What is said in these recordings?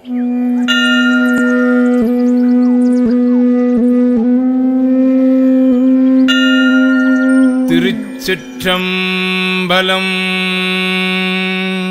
திருச்சிற்றம்பலம்.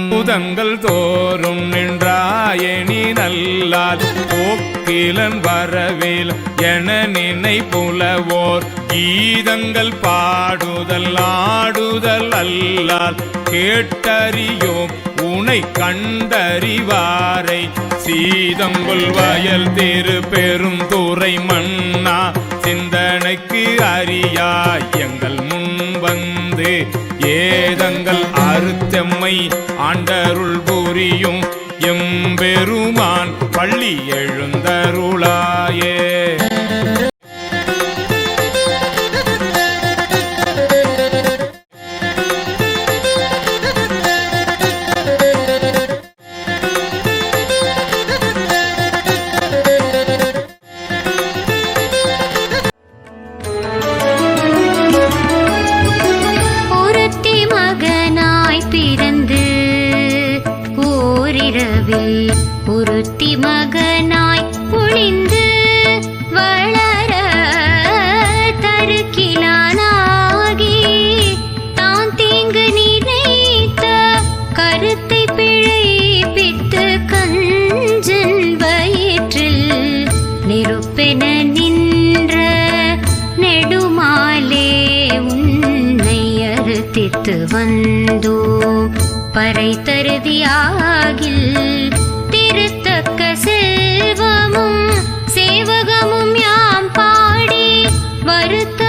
புதங்கள் தோறும் நின்றாயணி நல்லால் போக்கிலன் வரவில் என நினை புலவோர். கீதங்கள் பாடுதல் ஆடுதல் அல்லால் கேட்டறியோ உனை கண்டறிவாரை. சீதங்குள் வயல் தேரு பெரும் துறை மன்னா. சிந்தனைக்கு அறியாய் எங்கள் முன் வந்து ஏதங்கள் அறுத்தெம்மை ஆண்டருள் புரியும் எம்பெருமான் பள்ளி எழுந்தருளாயே. ஓரிரவில் ஒருத்தி மகனாய் ஒளிந்து வளர தருக்கினானாகி தான் தீங்கு நினைத்த கருத்தை பிழைப்பித்து கஞ்சன் வயிற்றில் நெருப்பென நின்ற நெடுமாலே உன்னை அறுத்தித்து வந்தோ பறை தருதியாகில் திருத்தக்க செல்வமும் சேவகமும் யாம் பாடி வருத்த